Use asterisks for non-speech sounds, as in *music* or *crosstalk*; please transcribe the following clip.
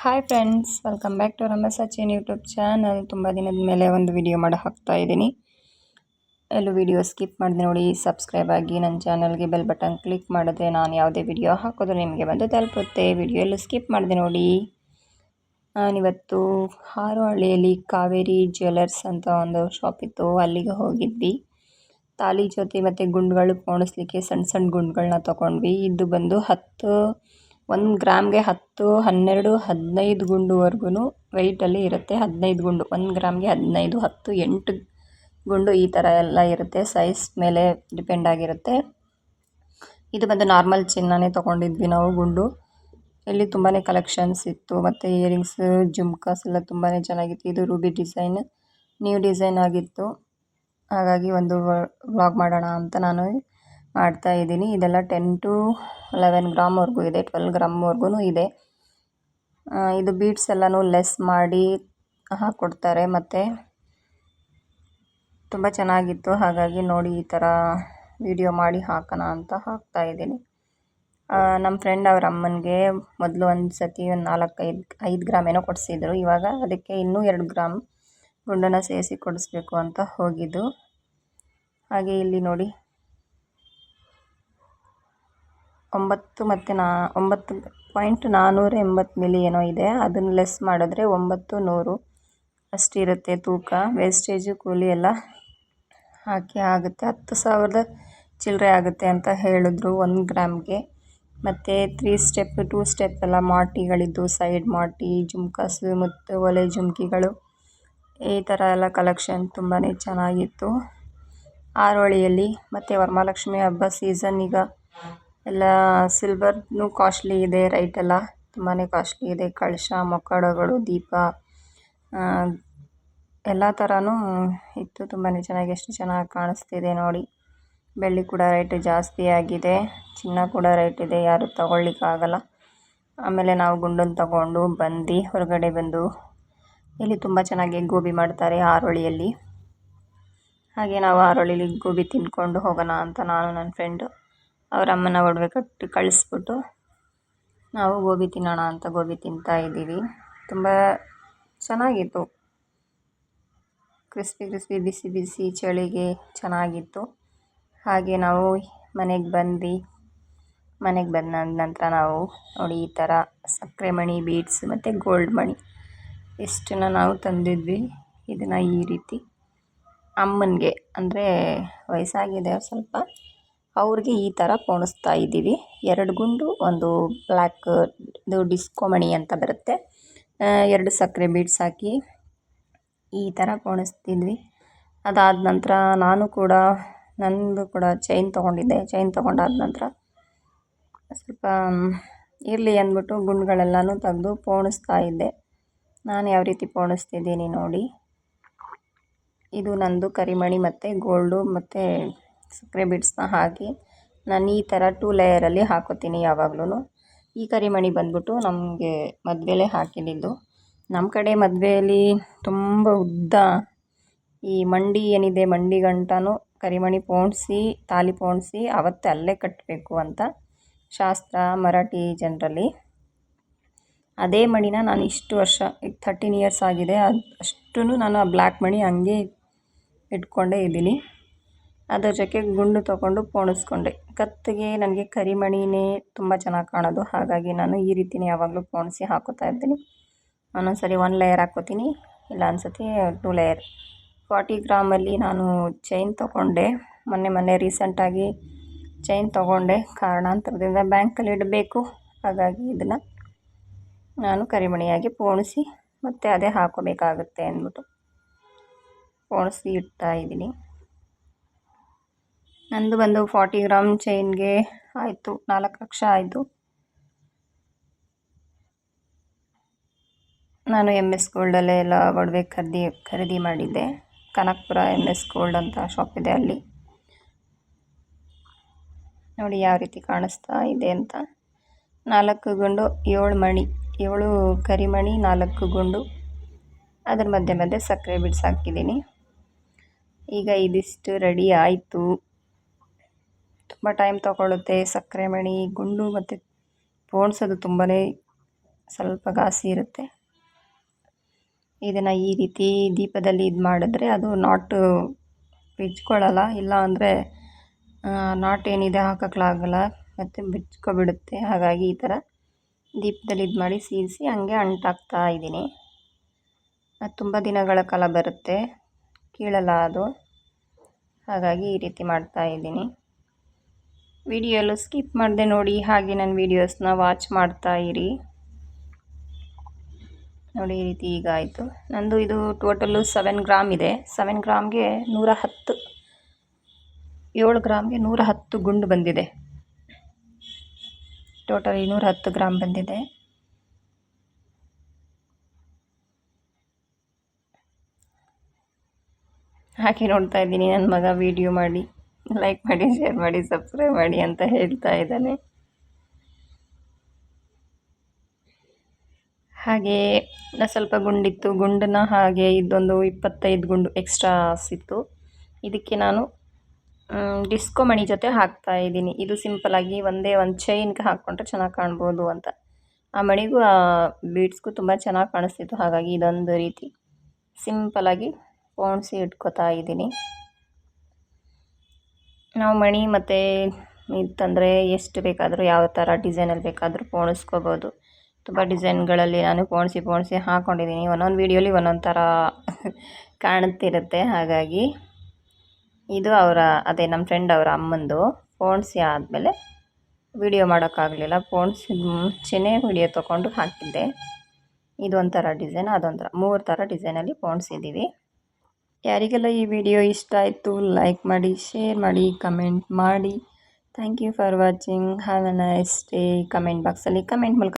Hi friends welcome back to Rama Sachin YouTube channel ತುಂಬ ದಿನದ ಮೇಲೆ ಒಂದು ವಿಡಿಯೋ ಮಾಡಿ ಹಾಕ್ತಾ ಇದ್ದೀನಿ. ಎಲ್ಲೂ ವಿಡಿಯೋ ಸ್ಕಿಪ್ ಮಾಡಿದೆ ನೋಡಿ ಸಬ್ಸ್ಕ್ರೈಬ್ ಆಗಿ ನನ್ನ ಚಾನಲ್ಗೆ ಬೆಲ್ ಬಟನ್ ಕ್ಲಿಕ್ ಮಾಡಿದ್ರೆ ನಾನು ಯಾವುದೇ ವಿಡಿಯೋ ಹಾಕೋದು ನಿಮಗೆ ಬಂದು ತಲುಪುತ್ತೆ. ವಿಡಿಯೋ ಎಲ್ಲೂ ಸ್ಕಿಪ್ ಮಾಡಿದೆ ನೋಡಿ. ನಾನಿವತ್ತು ಹಾರೋಹಳ್ಳಿಯಲ್ಲಿ ಕಾವೇರಿ ಜ್ಯುವೆಲರ್ಸ್ ಅಂತ ಒಂದು ಶಾಪ್ ಇತ್ತು. ಅಲ್ಲಿಗೆ ಹೋಗಿದ್ವಿ. ತಾಲಿ ಜೊತೆ ಮತ್ತು ಗುಂಡುಗಳು ಪೋಣಿಸ್ಲಿಕ್ಕೆ ಸಣ್ಣ ಸಣ್ಣ ಗುಂಡುಗಳನ್ನ ತೊಗೊಂಡ್ವಿ ಇದು ಬಂದು ಹತ್ತು ಒಂದು ಗ್ರಾಮ್ಗೆ ಹತ್ತು, ಹನ್ನೆರಡು, ಹದಿನೈದು ಗುಂಡುವರ್ಗೂ ವೆಯ್ಟಲ್ಲಿ ಇರುತ್ತೆ. ಹದಿನೈದು ಗುಂಡು, ಒಂದು ಗ್ರಾಮ್ಗೆ ಹದಿನೈದು, ಹತ್ತು, ಎಂಟು ಗುಂಡು ಈ ಥರ ಎಲ್ಲ ಇರುತ್ತೆ. ಸೈಜ್ ಮೇಲೆ ಡಿಪೆಂಡ್ ಆಗಿರುತ್ತೆ. ಇದು ಬಂದು ನಾರ್ಮಲ್ ಚಿನ್ನನೇ ತೊಗೊಂಡಿದ್ವಿ ನಾವು ಗುಂಡು. ಇಲ್ಲಿ ತುಂಬಾ ಕಲೆಕ್ಷನ್ಸ್ ಇತ್ತು. ಮತ್ತು ಇಯರಿಂಗ್ಸ್ ಜುಮ್ಕಾಸ್ ಎಲ್ಲ ತುಂಬಾ ಚೆನ್ನಾಗಿತ್ತು. ಇದು ರೂಬಿ ಡಿಸೈನ್ ನ್ಯೂ ಡಿಸೈನ್ ಆಗಿತ್ತು. ಹಾಗಾಗಿ ಒಂದು ವ್ಲಾಗ್ ಮಾಡೋಣ ಅಂತ ನಾನು ಮಾಡ್ತಾ ಇದ್ದೀನಿ. ಇದೆಲ್ಲ ಟೆನ್ ಟು ಲೆವೆನ್ ಗ್ರಾಮ್ವರೆಗೂ ಇದೆ. ಟ್ವೆಲ್ ಗ್ರಾಮ್ವರೆಗೂ ಇದೆ. ಇದು ಬೀಟ್ಸ್ ಎಲ್ಲನೂ ಲೆಸ್ ಮಾಡಿ ಹಾಕ್ಕೊಡ್ತಾರೆ ಮತ್ತು ತುಂಬ ಚೆನ್ನಾಗಿತ್ತು. ಹಾಗಾಗಿ ನೋಡಿ ಈ ಥರ ವಿಡಿಯೋ ಮಾಡಿ ಹಾಕೋಣ ಅಂತ ಹಾಕ್ತಾ ಇದ್ದೀನಿ. ನಮ್ಮ ಫ್ರೆಂಡ್ ಅವ್ರ ಅಮ್ಮನಿಗೆ ಮೊದಲು ಒಂದು ಸತಿ ಒಂದು ನಾಲ್ಕೈದು ಐದು ಗ್ರಾಮ್ ಏನೋ ಕೊಡಿಸಿದ್ರು. ಇವಾಗ ಅದಕ್ಕೆ ಇನ್ನೂ ಎರಡು ಗ್ರಾಮ್ ಗುಂಡನ್ನು ಸೇರಿಸಿ ಕೊಡಿಸ್ಬೇಕು ಅಂತ ಹೋಗಿದ್ದು. ಹಾಗೆ ಇಲ್ಲಿ ನೋಡಿ. ಒಂಬತ್ತು ಮತ್ತು ನಾ, ಒಂಬತ್ತು ಪಾಯಿಂಟ್ ನಾನ್ನೂರ ಎಂಬತ್ತು ಮಿಲಿ ಏನೋ ಇದೆ. ಅದನ್ನು ಲೆಸ್ ಮಾಡಿದ್ರೆ ಒಂಬತ್ತು ನೂರು ಅಷ್ಟಿರುತ್ತೆ ತೂಕ. ವೇಸ್ಟೇಜು ಕೂಲಿ ಎಲ್ಲ ಹಾಕಿ ಆಗುತ್ತೆ. ಹತ್ತು ಸಾವಿರದ ಚಿಲ್ಲರೆ ಆಗುತ್ತೆ ಅಂತ ಹೇಳಿದ್ರು ಒಂದು ಗ್ರಾಮ್ಗೆ. ಮತ್ತು ತ್ರೀ ಸ್ಟೆಪ್ ಟೂ ಸ್ಟೆಪ್ ಎಲ್ಲ ಮಾಟಿಗಳಿದ್ದು ಸೈಡ್ ಮಾಟಿ, ಜುಮ್ಕಾಸು ಮತ್ತು ಒಲೆ ಜುಮ್ಕಿಗಳು. ಈ ಥರ ಎಲ್ಲ ಕಲೆಕ್ಷನ್ ತುಂಬಾ ಚೆನ್ನಾಗಿತ್ತು. ಆರೋಳಿಯಲ್ಲಿ ಮತ್ತು ವರಮಹಾಲಕ್ಷ್ಮಿ ಹಬ್ಬ ಸೀಸನ್ ಈಗ ಎಲ್ಲ ಸಿಲ್ವರ್ನು ಕಾಸ್ಟ್ಲಿ ಇದೆ ರೈಟೆಲ್ಲ ತುಂಬಾ ಕಾಸ್ಟ್ಲಿ ಇದೆ. ಕಳಶ, ಮೊಕ್ಕಡಗಳು, ದೀಪ ಎಲ್ಲ ಥರನೂ ಇತ್ತು ತುಂಬಾ ಚೆನ್ನಾಗಿ, ಎಷ್ಟು ಚೆನ್ನಾಗಿ ಕಾಣಿಸ್ತಿದೆ ನೋಡಿ. ಬೆಳ್ಳಿ ಕೂಡ ರೇಟ್ ಜಾಸ್ತಿ ಆಗಿದೆ, ಚಿನ್ನ ಕೂಡ ರೇಟ್ ಇದೆ, ಯಾರು ತಗೊಳ್ಳಿಕ್ಕಾಗಲ್ಲ ಆಮೇಲೆ ನಾವು ಗುಂಡನ್ನು ತಗೊಂಡು ಬಂದು ಹೊರಗಡೆ ಬಂದು ಇಲ್ಲಿ ತುಂಬ ಚೆನ್ನಾಗಿ ಗೋಬಿ ಮಾಡ್ತಾರೆ ಆರೋಳಿಯಲ್ಲಿ ಹಾಗೆ ನಾವು ಆರೋಳಿಲಿ ಗೋಬಿ ತಿಂದ್ಕೊಂಡು ಹೋಗೋಣ ಅಂತ ನಾನು ನನ್ನ ಫ್ರೆಂಡು ಅವ್ರ ಅಮ್ಮನ ಒಡವೆ ಕಟ್ಟಿ ಕಳಿಸ್ಬಿಟ್ಟು, ನಾವು ಗೋಬಿ ತಿನ್ನೋಣ ಅಂತ ಗೋಬಿ ತಿಂತಾ ಇದ್ದೀವಿ. ತುಂಬ ಚೆನ್ನಾಗಿತ್ತು. ಕ್ರಿಸ್ಪಿ ಕ್ರಿಸ್ಪಿ, ಬಿಸಿ ಬಿಸಿ ಚಳಿಗೆ ಚೆನ್ನಾಗಿತ್ತು. ಹಾಗೆ ನಾವು ಮನೆಗೆ ಬಂದ್ವಿ. ಮನೆಗೆ ಬಂದ ನಂತರ ನಾವು ನೋಡಿ ಈ ಥರ ಸಕ್ಕರೆ ಮಣಿ ಬೀಡ್ಸ್ ಮತ್ತು ಗೋಲ್ಡ್ ಮಣಿ ಇಷ್ಟನ್ನ ನಾವು ತಂದಿದ್ವಿ. ಇದನ್ನು ಈ ರೀತಿ ಅಮ್ಮನಿಗೆ ಅಂದರೆ ವಯಸ್ಸಾಗಿದೆ, ಸ್ವಲ್ಪ ಅವ್ರಿಗೆ ಈ ಥರ ಪೋಣಿಸ್ತಾ ಇದ್ದೀವಿ. ಎರಡು ಗುಂಡು, ಒಂದು ಬ್ಲ್ಯಾಕ್ ಇದು ಡಿಸ್ಕೋ ಮಣಿ ಅಂತ ಬರುತ್ತೆ. ಎರಡು ಸಕ್ಕರೆ ಬೀಡ್ಸ್ ಹಾಕಿ ಈ ಥರ ಪೋಣಿಸ್ತಿದ್ವಿ ಅದಾದ ನಂತರ ನಾನು ಕೂಡ ನನ್ನದು ಕೂಡ ಚೈನ್ ತೊಗೊಂಡಿದ್ದೆ. ಚೈನ್ ತೊಗೊಂಡಾದ ನಂತರ ಸ್ವಲ್ಪ ಇರಲಿ ಅಂದ್ಬಿಟ್ಟು ಗುಂಡುಗಳೆಲ್ಲನೂ ತೆಗೆದು ಪೋಣಿಸ್ತಾ ಇದ್ದೆ. ನಾನು ಯಾವ ರೀತಿ ಪೋಣಿಸ್ತಿದ್ದೀನಿ ನೋಡಿ. ಇದು ನಂದು ಕರಿಮಣಿ ಮತ್ತು ಗೋಲ್ಡು ಮತ್ತು ಸಕ್ಕರೆ ಬೀಡ್ಸ್ನ ಹಾಕಿ ನಾನು ಈ ಥರ ಟೂ ಲೇಯರಲ್ಲಿ ಹಾಕೋತೀನಿ ಯಾವಾಗ್ಲೂ ಈ ಕರಿಮಣಿ ಬಂದ್ಬಿಟ್ಟು ನಮಗೆ ಮದುವೆಲೇ ಹಾಕಿದ್ದು ನಮ್ಮ ಕಡೆ ಮದುವೆಯಲ್ಲಿ ತುಂಬ ಉದ್ದ. ಈ ಮಂಡಿ ಏನಿದೆ, ಮಂಡಿ ಗಂಟನೂ ಕರಿಮಣಿ ಪೋಣಿಸಿ, ತಾಲಿ ಪೋಣಿಸಿ ಅವತ್ತೇ ಅಲ್ಲೇ ಕಟ್ಟಬೇಕು ಅಂತ ಶಾಸ್ತ್ರ, ಮರಾಠಿ ಜನರಲ್ಲಿ. ಅದೇ ಮಣಿನ ನಾನು ಇಷ್ಟು ವರ್ಷ, ಈಗ ಥರ್ಟೀನ್ ಇಯರ್ಸ್ ಆಗಿದೆ. ಅದು ಅಷ್ಟೂ ನಾನು ಆ ಬ್ಲ್ಯಾಕ್ ಮಣಿ ಹಂಗೆ ಇಟ್ಕೊಂಡೇ ಇದ್ದೀನಿ. ಅದ್ರ ಜೊತೆ ಗುಂಡು ತಗೊಂಡು ಪೋಣಿಸ್ಕೊಂಡೆ. ಕತ್ತಿಗೆ ನನಗೆ ಕರಿಮಣಿನೇ ತುಂಬ ಚೆನ್ನಾಗಿ ಕಾಣೋದು. ಹಾಗಾಗಿ ನಾನು ಈ ರೀತಿನೇ ಯಾವಾಗಲೂ ಪೋಣಿಸಿ ಹಾಕೋತಾ ಇರ್ತೀನಿ. ಒಂದೊಂದು ಸರಿ ಒನ್ ಲೇಯರ್ ಹಾಕೋತೀನಿ ಇಲ್ಲ ಅನ್ಸತಿ ಟೂ ಲೇಯರ್ ಫಾರ್ಟಿ ಗ್ರಾಮಲ್ಲಿ ನಾನು ಚೈನ್ ತೊಗೊಂಡೆ. ಮೊನ್ನೆ ಮೊನ್ನೆ ರೀಸೆಂಟಾಗಿ ಚೈನ್ ತೊಗೊಂಡೆ. ಕಾರಣಾಂತರದಿಂದ ಬ್ಯಾಂಕಲ್ಲಿ ಇಡಬೇಕು. ಹಾಗಾಗಿ ಇದನ್ನು ನಾನು ಕರಿಮಣಿಯಾಗಿ ಪೋಣಿಸಿ ಮತ್ತು ಅದೇ ಹಾಕೋಬೇಕಾಗುತ್ತೆ ಅಂದ್ಬಿಟ್ಟು ಪೋಣಿಸಿ ಇಡ್ತಾ ಇದ್ದೀನಿ. ನಂದು ಬಂದು ಫಾರ್ಟಿ ಗ್ರಾಮ್ ಚೈನ್ಗೆ ಆಯಿತು, ನಾಲ್ಕು ಲಕ್ಷ ಆಯಿತು. ನಾನು ಎಂ ಎಸ್ ಗೋಲ್ಡಲ್ಲೇ ಎಲ್ಲ ಒಡವೆ ಖರೀದಿ ಖರೀದಿ ಮಾಡಿದ್ದೆ. ಕನಕಪುರ ಎಂ ಎಸ್ ಗೋಲ್ಡ್ ಅಂತ ಶಾಪ್ ಇದೆ ಅಲ್ಲಿ. ನೋಡಿ ಯಾವ ರೀತಿ ಕಾಣಿಸ್ತಾ ಇದೆ ಅಂತ. ನಾಲ್ಕು ಗುಂಡು, ಏಳು ಮಣಿ, ಏಳು ಕರಿಮಣಿ ನಾಲ್ಕು ಗುಂಡು. ಅದ್ರ ಮಧ್ಯೆ ಮಧ್ಯೆ ಸಕ್ಕರೆ ಬಿಡ್ಸಾಕಿದ್ದೀನಿ ಈಗ ಇದಿಷ್ಟು ರೆಡಿ ಆಯಿತು. ತುಂಬ ಟೈಮ್ ತಗೊಳ್ಳುತ್ತೆ ಸಕ್ಕರೆ, ಮಣಿ, ಗುಂಡು ಮತ್ತು ಪೋಣಿಸೋದು ತುಂಬಾ ಸ್ವಲ್ಪ ಘಾಸಿ ಇರುತ್ತೆ. ಇದನ್ನು ಈ ರೀತಿ ದೀಪದಲ್ಲಿ ಇದು ಮಾಡಿದ್ರೆ ಅದು ನಾಟು ಬಿಚ್ಕೊಳ್ಳಲ್ಲ. ಇಲ್ಲ ಅಂದರೆ ನಾಟ್ ಏನಿದೆ ಹಾಕೋಕ್ಕಾಗಲ್ಲ. ಮತ್ತು ಬಿಚ್ಕೊಬಿಡುತ್ತೆ. ಹಾಗಾಗಿ ಈ ಥರ ದೀಪದಲ್ಲಿ ಇದು ಮಾಡಿ ಸೀರಿಸಿ ಹಂಗೆ ಅಂಟಾಕ್ತಾ ಇದ್ದೀನಿ. ಅದು ತುಂಬ ದಿನಗಳ ಕಾಲ ಬರುತ್ತೆ. ಕೀಳಲ್ಲ ಅದು. ಹಾಗಾಗಿ ಈ ರೀತಿ ಮಾಡ್ತಾ ಇದ್ದೀನಿ. ವಿಡಿಯೋ ಸ್ಕಿಪ್ ಮಾಡದೆ ನೋಡಿ ಹಾಗೆ ನನ್ನ ವೀಡಿಯೋಸ್ನ ವಾಚ್ ಮಾಡ್ತಾ ಇರಿ. ನೋಡಿ ಈ ರೀತಿ ಈಗ ಆಯಿತು. ನಂದು ಇದು ಟೋಟಲ್ಲು ಸೆವೆನ್ ಗ್ರಾಮ್ ಇದೆ. ಸೆವೆನ್ ಗ್ರಾಮ್ಗೆ ನೂರ ಹತ್ತು, ಏಳು ಗ್ರಾಮ್ಗೆ ನೂರ ಹತ್ತು ಗುಂಡು ಬಂದಿದೆ. ಟೋಟಲ್ ಇನ್ನೂರ ಹತ್ತು ಗ್ರಾಮ್ ಬಂದಿದೆ. ಹಾಕಿ ನೋಡ್ತಾ ಇದ್ದೀನಿ ನನ್ನ ಮಗ, ವೀಡಿಯೋ ಮಾಡಿ. ಲೈಕ್ ಮಾಡಿ ಶೇರ್ ಮಾಡಿ ಸಬ್ಸ್ಕ್ರೈಬ್ ಮಾಡಿ ಅಂತ ಹೇಳ್ತಾ ಇದ್ದಾನೆ. ಹಾಗೆ ಸ್ವಲ್ಪ ಗುಂಡಿತ್ತು ಗುಂಡನ್ನ ಹಾಗೆ ಇದೊಂದು ಇಪ್ಪತ್ತೈದು ಗುಂಡು ಎಕ್ಸ್ಟ್ರಾ ಸಿತ್ತು ಇದಕ್ಕೆ ನಾನು ಡಿಸ್ಕೋ ಮಣಿ ಜೊತೆ ಹಾಕ್ತಾ ಇದ್ದೀನಿ. ಇದು ಸಿಂಪಲಾಗಿ ಒಂದೇ ಒಂದು ಚೈನ್ಗೆ ಹಾಕ್ಕೊಂಡ್ರೆ ಚೆನ್ನಾಗಿ ಕಾಣ್ಬೋದು ಅಂತ. ಆ ಮಣಿಗೂ ಆ ಬೀಡ್ಸ್ಗೂ ತುಂಬ ಚೆನ್ನಾಗಿ ಕಾಣಿಸ್ತಿತ್ತು. ಹಾಗಾಗಿ ಇದೊಂದು ರೀತಿ ಸಿಂಪಲಾಗಿ ಪೋಣಿಸಿ ಇಟ್ಕೋತಾ ಇದ್ದೀನಿ. ನಾವು ಮಣಿ ಮತ್ತು ಇತ್ತಂದರೆ ಎಷ್ಟು ಬೇಕಾದರೂ ಯಾವ ಥರ ಡಿಸೈನಲ್ಲಿ ಬೇಕಾದರೂ ಪೋಣಿಸ್ಕೋಬೋದು. ತುಂಬ ಡಿಸೈನ್ಗಳಲ್ಲಿ ನಾನು ಪೋಣಿಸಿ ಪೋಣಿಸಿ ಹಾಕ್ಕೊಂಡಿದ್ದೀನಿ ಒಂದೊಂದು ವೀಡಿಯೋಲಿ ಒಂದೊಂದು ಥರ *laughs* ಕಾಣುತ್ತಿರುತ್ತೆ ಹಾಗಾಗಿ ಇದು ಅವರ, ಅದೇ ನಮ್ಮ ಫ್ರೆಂಡ್ ಅವರ ಅಮ್ಮಂದು ಪೋಣಿಸಿ ಆದಮೇಲೆ ವಿಡಿಯೋ ಮಾಡೋಕ್ಕಾಗಲಿಲ್ಲ. ಪೋಣಿಸಿದ ಮುಂಚೆನೇ ವಿಡಿಯೋ ತೊಗೊಂಡು ಹಾಕಿದ್ದೆ. ಇದು ಒಂಥರ ಡಿಸೈನ್ ಅದೊಂಥರ ಮೂರು ಥರ ಡಿಸೈನಲ್ಲಿ ಪೋಣಿಸಿದ್ದೀವಿ ಯಾರಿಗೆಲ್ಲ ಈ ವಿಡಿಯೋ ಇಷ್ಟ ಆಯಿತು ಲೈಕ್ ಮಾಡಿ ಶೇರ್ ಮಾಡಿ ಕಮೆಂಟ್ ಮಾಡಿ. Thank you for watching have a nice day comment ಬಾಕ್ಸಲ್ಲಿ ಕಮೆಂಟ್ ಮೂಲಕ